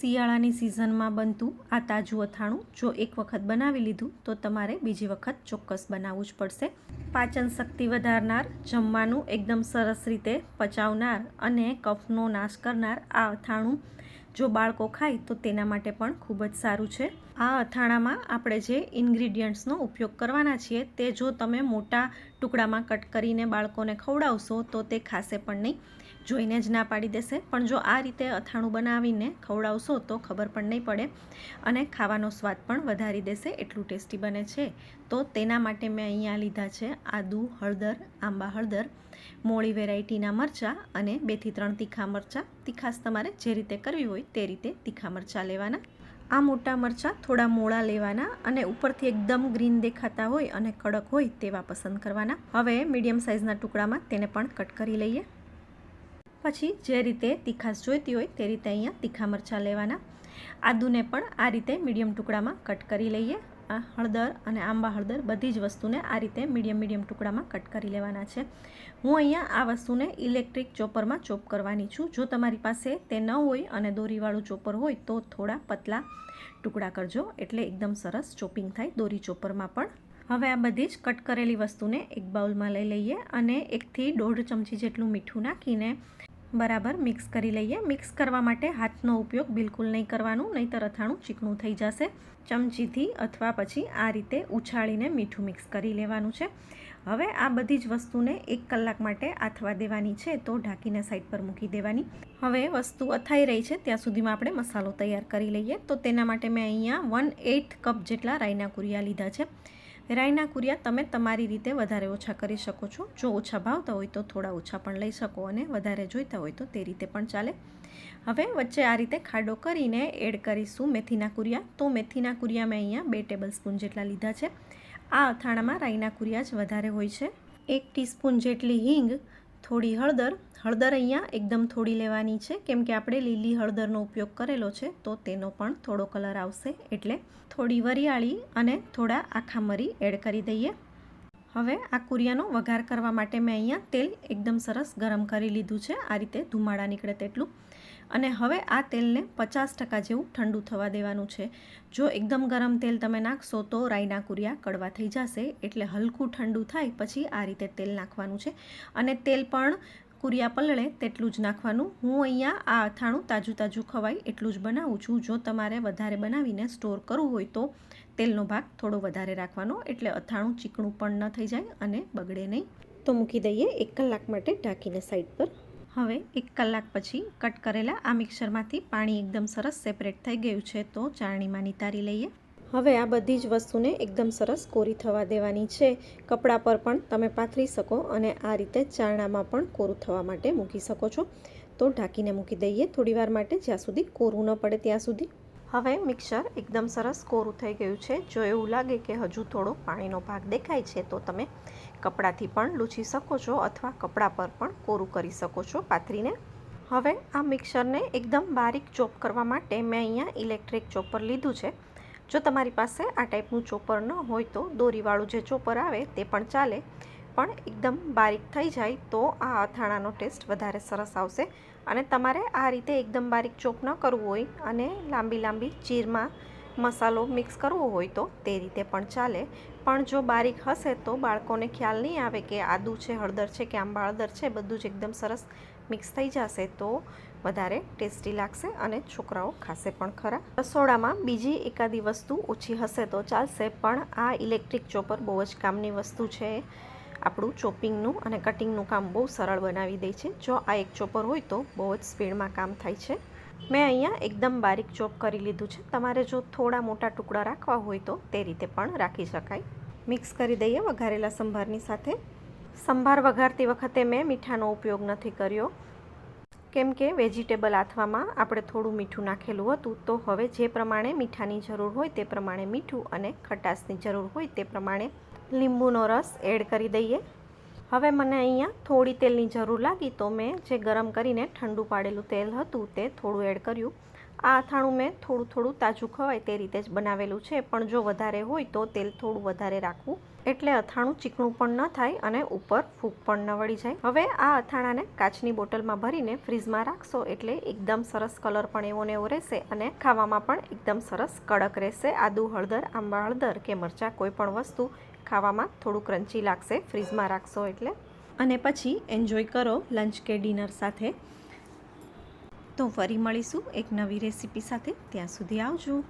શિયાળાની સિઝનમાં બનતું આ તાજું અથાણું જો એક વખત બનાવી લીધું, તો તમારે બીજી વખત ચોક્કસ બનાવવું જ પડશે. પાચન શક્તિ વધારનાર, જમવાનું એકદમ સરસ રીતે પચાવનાર અને કફનો નાશ કરનાર આ અથાણું જો બાળકો ખાય, તો તેના માટે પણ ખૂબ જ સારું છે. આ અથાણામાં આપણે જે ઇન્ગ્રીડિયન્ટ્સનો ઉપયોગ કરવાના છીએ, તે જો તમે મોટા ટુકડામાં કટ કરીને બાળકોને ખવડાવશો, તો તે ખાશે પણ નહીં. જોઈને જ ના પાડી દેશે. પણ જો આ રીતે અથાણું બનાવીને ખવડાવશો તો ખબર પણ નહીં પડે અને ખાવાનો સ્વાદ પણ વધારી દેશે. એટલું ટેસ્ટી બને છે. તો તેના માટે મેં અહીંયા લીધા છે આદુ, હળદર, આંબા હળદર, મોળી વેરાયટીના મરચાં અને બેથી ત્રણ તીખા મરચાં. તીખાસ તમારે જે રીતે કરવી હોય તે રીતે તીખા મરચાં લેવાના. આ મોટા મરચાં થોડા મોળા લેવાના અને ઉપરથી એકદમ ગ્રીન દેખાતા હોય અને કડક હોય તેવા પસંદ કરવાના. હવે મીડિયમ સાઇઝના ટુકડામાં તેને પણ કટ કરી લઈએ. પછી જે રીતે તીખાશ જોઈતી હોય તે રીતે અહીંયા તીખા મરચાં લેવાના. આદુને પણ આ રીતે મીડિયમ ટુકડામાં કટ કરી લઈએ. આ હળદર અને આંબા હળદર બધી જ વસ્તુને આ રીતે મીડિયમ મીડિયમ ટુકડામાં કટ કરી લેવાના છે. હું અહીંયા આ વસ્તુને ઇલેક્ટ્રિક ચોપરમાં ચોપ કરવાની છું. જો તમારી પાસે તે ન હોય અને દોરીવાળું ચોપર હોય તો થોડા પતલા ટુકડા કરજો. એટલે એકદમ સરસ ચોપિંગ થાય દોરી ચોપરમાં પણ. હવે આ બધી જ કટ કરેલી વસ્તુને એક બાઉલમાં લઈ લઈએ અને એકથી દોઢ ચમચી જેટલું મીઠું નાખીને બરાબર, મિક્સ કરી લઈએ. મિક્સ કરવા માટે હાથનો ઉપયોગ બિલકુલ નહીં કરવાનું, નહીંતર અથાણું ચીકણું થઈ જશે. ચમચીથી અથવા પછી આ રીતે ઉછાળીને મીઠું મિક્સ કરી લેવાનું છે. હવે આ બધી જ વસ્તુને એક કલાક માટે આથવા દેવાની છે, તો ઢાંકીને સાઈડ પર મૂકી દેવાની. હવે વસ્તુ અથાઈ રહી છે, ત્યાં સુધીમાં આપણે મસાલો તૈયાર કરી લઈએ. તો તેના માટે મેં અહીંયા વન એઇથ કપ જેટલા રાઈના કુરિયા લીધા છે. રાઈના કુરિયા, તમે તમારી રીતે વધારે ઓછા કરી શકો છો. જો ઓછા ભાવતા હોય તો થોડા ઓછા પણ લઈ શકો અને વધારે જોઈતા હોય તો તે રીતે પણ ચાલે. હવે વચ્ચે આ રીતે ખાડો કરીને એડ કરીશું મેથીના કુરિયા. તો મેથીના કુરિયા મેં અહીંયા બે ટેબલ સ્પૂન જેટલા લીધા છે. આ અથાણામાં રાઈના કુરિયા જ વધારે હોય છે. એક ટીસ્પૂન જેટલી હિંગ થોડી હળદર. હળદર અહીંયા એકદમ થોડી લેવાની છે. કેમ કે આપણે લીલી હળદરનો ઉપયોગ કરેલો છે, તો તેનો પણ થોડો કલર આવશે. એટલે થોડી વરિયાળી અને થોડા આખા મરી એડ કરી દઈએ. હવે આ કુરિયાનો વઘાર કરવા માટે મેં અહીંયા તેલ એકદમ સરસ ગરમ કરી લીધું છે. આ રીતે ધુમાડા નીકળે તેટલું. અને હવે આ તેલને પચાસ ટકા જેવું ઠંડુ થવા દેવાનું છે. જો એકદમ ગરમ તેલ તમે નાખશો તો રાઈના કુરિયા કડવા થઈ જશે, એટલે હલકું ઠંડુ થાય પછી આ રીતે તેલ નાખવાનું છે. અને તેલ પણ કુરિયા પલળે તેટલું જ નાખવાનું. હું અહીંયા આ અથાણું તાજું તાજું ખવાય એટલું જ બનાવું છું. જો તમારે વધારે બનાવીને સ્ટોર કરવું હોય તો તેલનો ભાગ થોડો વધારે રાખવાનો, એટલે અથાણું ચીકણું પણ ન થઈ જાય અને બગડે નહીં. તો મૂકી દઈએ એક કલાક માટે ઢાંકીને સાઈડ પર. હવે એક કલાક પછી કટ કરેલા આ મિક્સરમાંથી પાણી એકદમ સરસ સેપરેટ થઈ ગયું છે, તો ચાળણીમાં નિતારી લઈએ. હવે આ બધી જ વસ્તુને એકદમ સરસ કોરી થવા દેવાની છે. કપડાં પર પણ તમે પાથરી શકો અને આ રીતે ચારણામાં પણ કોરું થવા માટે મૂકી શકો છો. તો ઢાંકીને મૂકી દઈએ થોડીવાર માટે, જ્યાં સુધી કોરું ન પડે ત્યાં સુધી. હવે મિક્સર એકદમ સરસ કોરું થઈ ગયું છે. જો એવું લાગે કે હજુ થોડો પાણીનો ભાગ દેખાય છે, તો તમે કપડાથી પણ લૂછી શકો છો અથવા કપડા પર પણ કોરું કરી શકો છો પાથરીને. હવે આ મિક્સરને એકદમ બારીક ચોપ કરવા માટે મેં અહીંયા ઇલેક્ટ્રિક ચોપર લીધું છે. જો તમારી પાસે આ ટાઈપનું ચોપર ન હોય તો દોરીવાળું જે ચોપર આવે તે પણ ચાલે. પણ એકદમ બારીક થઈ જાય તો આ અથાણાનો ટેસ્ટ વધારે સરસ આવશે. અને તમારે આ રીતે એકદમ બારીક ચોપ ન કરવું હોય અને લાંબી લાંબી ચીરમાં મસાલો મિક્સ કરવો હોય તો તે રીતે પણ ચાલે. પણ જો બારીક હશે તો બાળકોને ખ્યાલ નહીં આવે કે આદુ છે, હળદર છે કે આંબા હળદર છે, બધું જ એકદમ સરસ મિક્સ થઈ જશે તો વધારે ટેસ્ટી લાગશે અને છોકરાઓ ખાશે પણ ખરા. રસોડામાં બીજી એકાદી વસ્તુ ઓછી હશે તો ચાલશે, પણ આ ઇલેક્ટ્રિક ચોપર બહુ જ કામની વસ્તુ છે. આપણું ચોપિંગનું અને કટિંગનું કામ બહુ સરળ બનાવી દે છે. જો આ એક ચોપર હોય તો બહુ જ સ્પીડમાં કામ થાય છે. મેં અહીંયા એકદમ બારીક ચોપ કરી લીધું છે. તમારે જો થોડા મોટા ટુકડા રાખવા હોય તો તે રીતે પણ રાખી શકાય. મિક્સ કરી દઈએ વઘારેલા સંભારની સાથે. સંભાર વઘારતી વખતે મેં મીઠાનો ઉપયોગ નથી કર્યો. કેમ કે વેજીટેબલ આથવામાં આપણે થોડું મીઠું નાખેલું હતું, તો હવે જે પ્રમાણે મીઠાની જરૂર હોય તે પ્રમાણે મીઠું અને ખટાશની જરૂર હોય તે પ્રમાણે લીંબુનો રસ એડ કરી દઈએ. હવે મને અહીંયા થોડી તેલની જરૂર લાગી, તો મેં જે ગરમ કરીને ઠંડુ પાડેલું તેલ હતું તે થોડું એડ કર્યું. આ અથાણું મેં થોડું થોડું તાજું ખવાય તે રીતે જ બનાવેલું છે, પણ જો વધારે હોય તો તેલ થોડું વધારે રાખવું. એટલે અથાણું ચીકણું પણ ન થાય અને ઉપર ફૂગ પણ ન વળી જાય. હવે આ અથાણાને કાચની બોટલમાં ભરીને ફ્રીજમાં રાખશો એટલે એકદમ સરસ કલર પણ એવો ને એવો રહેશે અને ખાવામાં પણ એકદમ સરસ કડક રહેશે. આદુ, હળદર, આંબા, હળદર કે મરચાં, કોઈ પણ વસ્તુ ખાવામાં થોડું ક્રન્ચી લાગશે ફ્રીજમાં રાખશો એટલે. અને પછી એન્જોય કરો લંચ કે ડિનર સાથે. તો ફરી મળીશું એક નવી રેસીપી સાથે. ત્યાં સુધી આવજો.